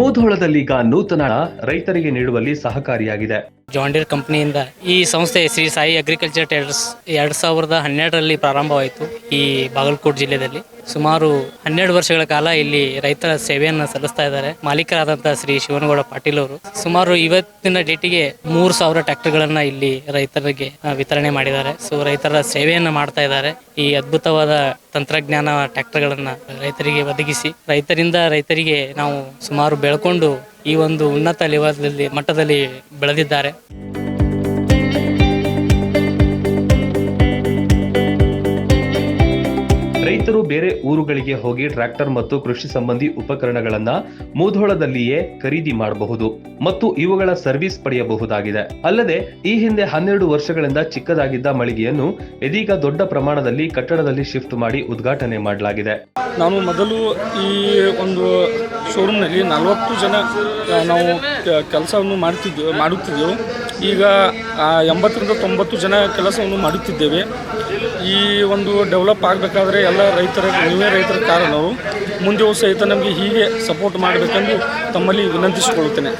ಮೂಧೋಳದಲ್ಲೀಗ ನೂತನ ರೈತರಿಗೆ ನೀಡುವಲ್ಲಿ ಸಹಕಾರಿಯಾಗಿದೆ. ಜಾಂಡೀರ್ ಕಂಪನಿಯಿಂದ ಈ ಸಂಸ್ಥೆ ಶ್ರೀ ಸಾಯಿ ಅಗ್ರಿಕಲ್ಚರ್ ಟ್ರೇಡರ್ಸ್ ಎರಡ್ ಸಾವಿರದ ಹನ್ನೆರಡರಲ್ಲಿ ಪ್ರಾರಂಭವಾಯಿತು ಈ ಬಾಗಲಕೋಟೆ ಜಿಲ್ಲೆಯಲ್ಲಿ ಸುಮಾರು ಹನ್ನೆರಡು ವರ್ಷಗಳ ಕಾಲ ಇಲ್ಲಿ ರೈತರ ಸೇವೆಯನ್ನು ಸಲ್ಲಿಸ್ತಾ ಇದ್ದಾರೆ. ಮಾಲೀಕರಾದಂತಹ ಶ್ರೀ ಶಿವನಗೌಡ ಪಾಟೀಲ್ ಅವರು. ಸುಮಾರು ಇವತ್ತಿನ ಡೇಟಿಗೆ ಮೂರು ಸಾವಿರ ಟ್ರ್ಯಾಕ್ಟರ್ಗಳನ್ನ ಇಲ್ಲಿ ರೈತರಿಗೆ ವಿತರಣೆ ಮಾಡಿದ್ದಾರೆ. ಸೊ ರೈತರ ಸೇವೆಯನ್ನ ಮಾಡ್ತಾ ಇದ್ದಾರೆ. ಈ ಅದ್ಭುತವಾದ ತಂತ್ರಜ್ಞಾನ ಟ್ರ್ಯಾಕ್ಟರ್ಗಳನ್ನ ರೈತರಿಗೆ ಒದಗಿಸಿ, ರೈತರಿಂದ ರೈತರಿಗೆ ನಾವು ಸುಮಾರು ಬೆಳ್ಕೊಂಡು ಈ ಒಂದು ಉನ್ನತ ಲೆವೆಲ್ ಮಟ್ಟದಲ್ಲಿ ಬೆಳೆದಿದ್ದಾರೆ. ರೈತರು ಬೇರೆ ಊರುಗಳಿಗೆ ಹೋಗಿ ಟ್ರ್ಯಾಕ್ಟರ್ ಮತ್ತು ಕೃಷಿ ಸಂಬಂಧಿ ಉಪಕರಣಗಳನ್ನ ಮೂಧೋಳದಲ್ಲಿಯೇ ಖರೀದಿ ಮಾಡಬಹುದು ಮತ್ತು ಇವುಗಳ ಸರ್ವಿಸ್ ಪಡೆಯಬಹುದಾಗಿದೆ. ಅಲ್ಲದೆ, ಈ ಹಿಂದೆ ಹನ್ನೆರಡು ವರ್ಷಗಳಿಂದ ಚಿಕ್ಕದಾಗಿದ್ದ ಮಳಿಗೆಯನ್ನು ಇದೀಗ ದೊಡ್ಡ ಪ್ರಮಾಣದಲ್ಲಿ ಕಟ್ಟಡದಲ್ಲಿ ಶಿಫ್ಟ್ ಮಾಡಿ ಉದ್ಘಾಟನೆ ಮಾಡಲಾಗಿದೆ. ನಾನು ಮೊದಲು ಈ ಒಂದು ಶೋರೂಮ್ನಲ್ಲಿ ನಲವತ್ತು ಜನ ನಾವು ಕೆಲಸವನ್ನು ಮಾಡ್ತಿದ್ದೆವು ಮಾಡುತ್ತಿದ್ದೆವು. ಈಗ ಎಂಬತ್ತರಿಂದ ತೊಂಬತ್ತು ಜನ ಕೆಲಸವನ್ನು ಮಾಡುತ್ತಿದ್ದೇವೆ. ಈ ಒಂದು ಡೆವಲಪ್ ಆಗಬೇಕಾದ್ರೆ ಎಲ್ಲ ರೈತರ ನೀವೇ ರೈತರ ನಾವು ಮುಂದೆ ಸಹಿತ ನಮಗೆ ಹೀಗೆ ಸಪೋರ್ಟ್ ಮಾಡಬೇಕೆಂದು ತಮ್ಮಲ್ಲಿ ವಿನಂತಿಸಿಕೊಳ್ಳುತ್ತೇನೆ.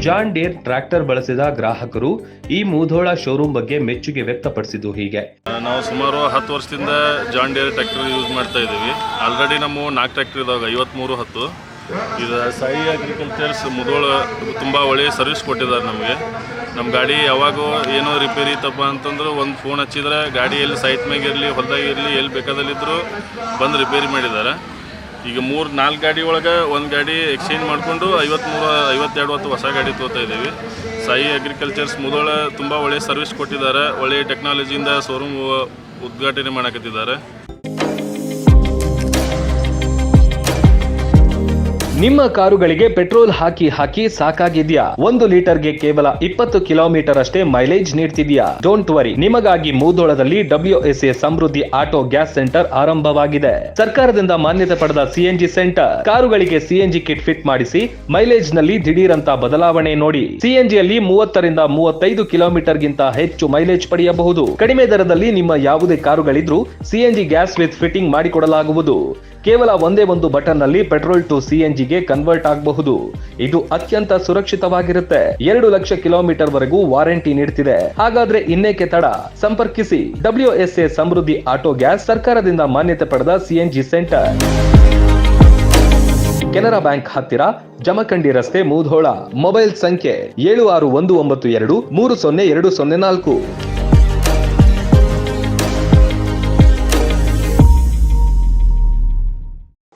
ಜಾನ್ ಡೇರ್ ಟ್ರ್ಯಾಕ್ಟರ್ ಬಳಸಿದ ಗ್ರಾಹಕರು ಈ ಮೂಧೋಳ ಶೋರೂಮ್ ಬಗ್ಗೆ ಮೆಚ್ಚುಗೆ ವ್ಯಕ್ತಪಡಿಸಿದ್ದು ಹೀಗೆ. ನಾವು ಸುಮಾರು ಹತ್ತು ವರ್ಷದಿಂದ ಜಾನ್ ಡೇರ್ ಟ್ರ್ಯಾಕ್ಟರ್ ಯೂಸ್ ಮಾಡ್ತಾ ಇದ್ದೀವಿ. ಆಲ್ರೆಡಿ ನಮ್ಮ ನಾಲ್ಕು ಟ್ರ್ಯಾಕ್ಟರ್ ಇದಾವೆ ಐವತ್ತ್ಮೂರು ಹತ್ತು. ಇದು ಸಾಯಿ ಅಗ್ರಿಕಲ್ಚರ್ಸ್ ಮುದೋಳ ತುಂಬ ಒಳ್ಳೆಯ ಸರ್ವಿಸ್ ಕೊಟ್ಟಿದ್ದಾರೆ ನಮಗೆ. ನಮ್ಮ ಗಾಡಿ ಯಾವಾಗೋ ಏನೋ ರಿಪೇರಿ ತಪ್ಪ ಅಂತಂದ್ರೆ ಒಂದು ಫೋನ್ ಹಚ್ಚಿದ್ರೆ ಗಾಡಿ ಎಲ್ಲಿ ಸೈಟ್ ಮ್ಯಾಗ ಇರಲಿ, ಹೊಲ್ದಾಗ ಇರಲಿ, ಎಲ್ಲಿ ಬೇಕಾದಲ್ಲಿದ್ದರೂ ಬಂದು ರಿಪೇರಿ ಮಾಡಿದ್ದಾರೆ. ಈಗ ಮೂರು, ನಾಲ್ಕು ಗಾಡಿ ಒಳಗೆ ಒಂದು ಗಾಡಿ ಎಕ್ಸ್ಚೇಂಜ್ ಮಾಡಿಕೊಂಡು ಐವತ್ತ್ಮೂರು ಐವತ್ತೆರಡು ಹೊತ್ತು ಹೊಸ ಗಾಡಿ ತೊಗೋತಾ ಇದ್ದೀವಿ. ಸಾಯಿ ಅಗ್ರಿಕಲ್ಚರ್ಸ್ ಮುದೋಳ ತುಂಬ ಒಳ್ಳೆಯ ಸರ್ವಿಸ್ ಕೊಟ್ಟಿದ್ದಾರೆ. ಒಳ್ಳೆಯ ಟೆಕ್ನಾಲಜಿಯಿಂದ ಶೋರೂಮ್ ಉದ್ಘಾಟನೆ ಮಾಡಕತ್ತಿದ್ದಾರೆ. ನಿಮ್ಮ ಕಾರುಗಳಿಗೆ ಪೆಟ್ರೋಲ್ ಹಾಕಿ ಹಾಕಿ ಸಾಕಾಗಿದ್ಯಾ? ಒಂದು ಲೀಟರ್ಗೆ ಕೇವಲ ಇಪ್ಪತ್ತು ಕಿಲೋಮೀಟರ್ ಅಷ್ಟೇ ಮೈಲೇಜ್ ನೀಡ್ತಿದ್ಯಾ? ಡೋಂಟ್ ವರಿ ನಿಮಗಾಗಿ ಮೂದೋಳದಲ್ಲಿ WSA Samruddhi auto gas centre ಆರಂಭವಾಗಿದೆ. ಸರ್ಕಾರದಿಂದ ಮಾನ್ಯತೆ ಪಡೆದ ಸಿಎನ್ಜಿ ಸೆಂಟರ್, ಕಾರುಗಳಿಗೆ ಸಿಎನ್ಜಿ ಕಿಟ್ ಫಿಟ್ ಮಾಡಿಸಿ ಮೈಲೇಜ್ನಲ್ಲಿ ದಿಢೀರಂತ ಬದಲಾವಣೆ ನೋಡಿ. ಸಿಎನ್ಜಿಯಲ್ಲಿ ಮೂವತ್ತರಿಂದ ಮೂವತ್ತೈದು ಕಿಲೋಮೀಟರ್ ಗಿಂತ ಹೆಚ್ಚು ಮೈಲೇಜ್ ಪಡೆಯಬಹುದು. ಕಡಿಮೆ ದರದಲ್ಲಿ ನಿಮ್ಮ ಯಾವುದೇ ಕಾರುಗಳಿದ್ರೂ ಸಿಎನ್ಜಿ ಗ್ಯಾಸ್ ವಿತ್ ಫಿಟ್ಟಿಂಗ್ ಮಾಡಿಕೊಡಲಾಗುವುದು. ಕೇವಲ ಒಂದೇ ಒಂದು ಬಟನ್ನಲ್ಲಿ ಪೆಟ್ರೋಲ್ ಟು ಸಿಎನ್ಜಿಗೆ ಕನ್ವರ್ಟ್ ಆಗಬಹುದು. ಇದು ಅತ್ಯಂತ ಸುರಕ್ಷಿತವಾಗಿರುತ್ತೆ. ಎರಡು ಲಕ್ಷ ಕಿಲೋಮೀಟರ್ ವರೆಗೂ ವಾರಂಟಿ ನೀಡ್ತಿದೆ. ಹಾಗಾದ್ರೆ ಇನ್ನೇಕೆ ತಡ? ಸಂಪರ್ಕಿಸಿ. ಡಬ್ಲ್ಯೂಎಸ್ಎ ಸಮೃದ್ಧಿ ಆಟೋ ಗ್ಯಾಸ್ ಸರ್ಕಾರದಿಂದ ಮಾನ್ಯತೆ ಪಡೆದ ಸಿಎನ್ಜಿ ಸೆಂಟರ್. ಕೆನರಾ ಬ್ಯಾಂಕ್ ಹತ್ತಿರ ಜಮಖಂಡಿ ರಸ್ತೆ ಮೂಧೋಳ. ಮೊಬೈಲ್ ಸಂಖ್ಯೆ ಏಳು ಆರು ಒಂದು ಒಂಬತ್ತು ಎರಡು ಮೂರು ಸೊನ್ನೆ ಎರಡು ಸೊನ್ನೆ ನಾಲ್ಕು.